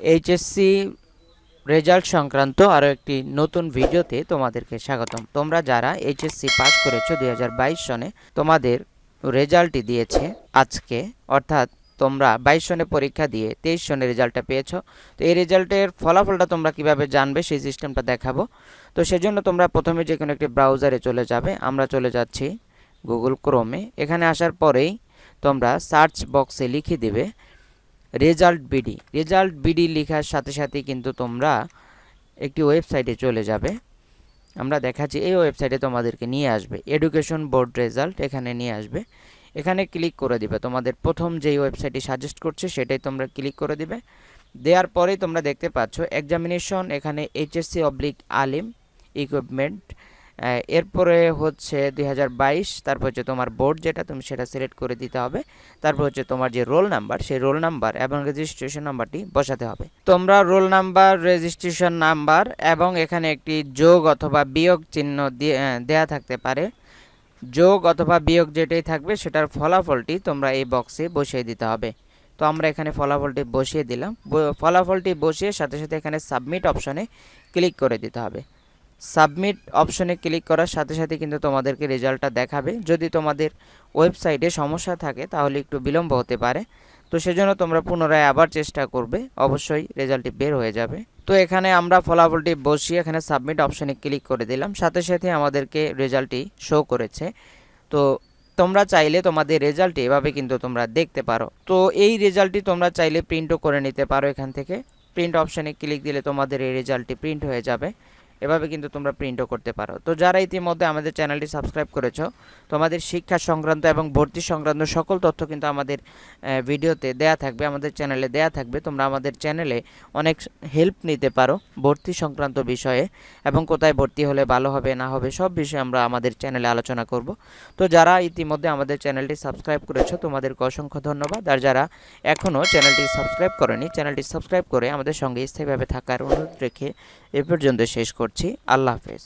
HSC result সংক্রান্ত আরও একটি নতুন ভিডিওতে তোমাদেরকে স্বাগতম। তোমরা যারা এইচএসসি পাস করেছ দু হাজার বাইশ সনে, তোমাদের রেজাল্টটি দিয়েছে আজকে। অর্থাৎ তোমরা বাইশ সনে পরীক্ষা দিয়ে তেইশ সনে রেজাল্টটা পেয়েছ। তো এই রেজাল্টের ফলাফলটা তোমরা কীভাবে জানবে সেই সিস্টেমটা দেখাবো। তো সেজন্য তোমরা প্রথমে যে কোনো একটি ব্রাউজারে চলে যাবে। আমরা চলে যাচ্ছি গুগল ক্রোমে এখানে আসার পরেই তোমরা সার্চ বক্সে লিখে দেবে রেজাল্ট বিডি। রেজাল্ট বিডি লেখার সাথে সাথে কিন্তু তোমরা একটি ওয়েবসাইটে চলে যাবে। আমরা দেখাচ্ছি, এই ওয়েবসাইটে তোমাদেরকে নিয়ে আসবে। এডুকেশন বোর্ড রেজাল্ট এখানে নিয়ে আসবে। এখানে ক্লিক করে দিবে। তোমাদের প্রথম যেই ওয়েবসাইটটি সাজেস্ট করছে, সেটাই তোমরা ক্লিক করে দিবে। দেওয়ার পরেই তোমরা দেখতে পাচ্ছ এক্সামিনেশন এখানে এইচএসসি অবলিক আলিম ইকুইপমেন্ট এরপরে হচ্ছে দুই হাজার বাইশ, তারপর হচ্ছে তোমার বোর্ড যেটা, তুমি সেটা সিলেক্ট করে দিতে হবে। তারপর হচ্ছে তোমার যে রোল নাম্বার সেই রোল নাম্বার এবং রেজিস্ট্রেশন নাম্বারটি বসাতে হবে। তোমরা রোল নাম্বার রেজিস্ট্রেশন নাম্বার এবং এখানে একটি যোগ অথবা বিয়োগ চিহ্ন দিয়ে থাকতে পারে। যোগ অথবা বিয়োগ যেটাই থাকবে, সেটার ফলাফলটি তোমরা এই বক্সে বসিয়ে দিতে হবে। তো আমরা এখানে ফলাফলটি বসিয়ে দিলাম। ফলাফলটি বসিয়ে সাথে সাথে এখানে সাবমিট অপশনে ক্লিক করে দিতে হবে। সাবমিট অপশনে ক্লিক করার সাথে সাথে কিন্তু তোমাদেরকে রেজাল্টটা দেখাবে। যদি তোমাদের ওয়েবসাইটে সমস্যা থাকে, তাহলে একটু বিলম্ব হতে পারে। তো সেজন্য তোমরা পুনরায় আবার চেষ্টা করবে, অবশ্যই রেজাল্টটি বের হয়ে যাবে। তো এখানে আমরা ফলাফলটি বসিয়ে এখানে সাবমিট অপশনে ক্লিক করে দিলাম। সাথে সাথে আমাদেরকে রেজাল্টটি শো করেছে। তো তোমরা চাইলে তোমাদের রেজাল্টটি এভাবে কিন্তু তোমরা দেখতে পারো। তো এই রেজাল্টটি তোমরা চাইলে প্রিন্টও করে নিতে পারো এখান থেকে। প্রিন্ট অপশনে ক্লিক দিলে তোমাদের এই রেজাল্টটি প্রিন্ট হয়ে যাবে। এভাবে কিন্তু তোমরা প্রিন্টও করতে পারো। তো যারা ইতিমধ্যে আমাদের চ্যানেলটি সাবস্ক্রাইব করেছ তোমাদের শিক্ষা সংক্রান্ত এবং ভর্তি সংক্রান্ত সকল তথ্য কিন্তু আমাদের ভিডিওতে দেয়া থাকবে, আমাদের চ্যানেলে দেয়া থাকবে। তোমরা আমাদের চ্যানেলে অনেক হেল্প নিতে পারো ভর্তি সংক্রান্ত বিষয়ে এবং কোথায় ভর্তি হলে ভালো হবে, না হবে, সব বিষয়ে আমরা আমাদের চ্যানেলে আলোচনা করব। তো যারা ইতিমধ্যে আমাদের চ্যানেলটি সাবস্ক্রাইব করেছ, তোমাদেরকে অসংখ্য ধন্যবাদ। আর যারা এখনও চ্যানেলটি সাবস্ক্রাইব করেনি চ্যানেলটি সাবস্ক্রাইব করে আমাদের সঙ্গে স্থায়ীভাবে থাকার অনুরোধ রেখে এ পর্যন্ত শেষ করছি। আল্লাহ হাফেজ।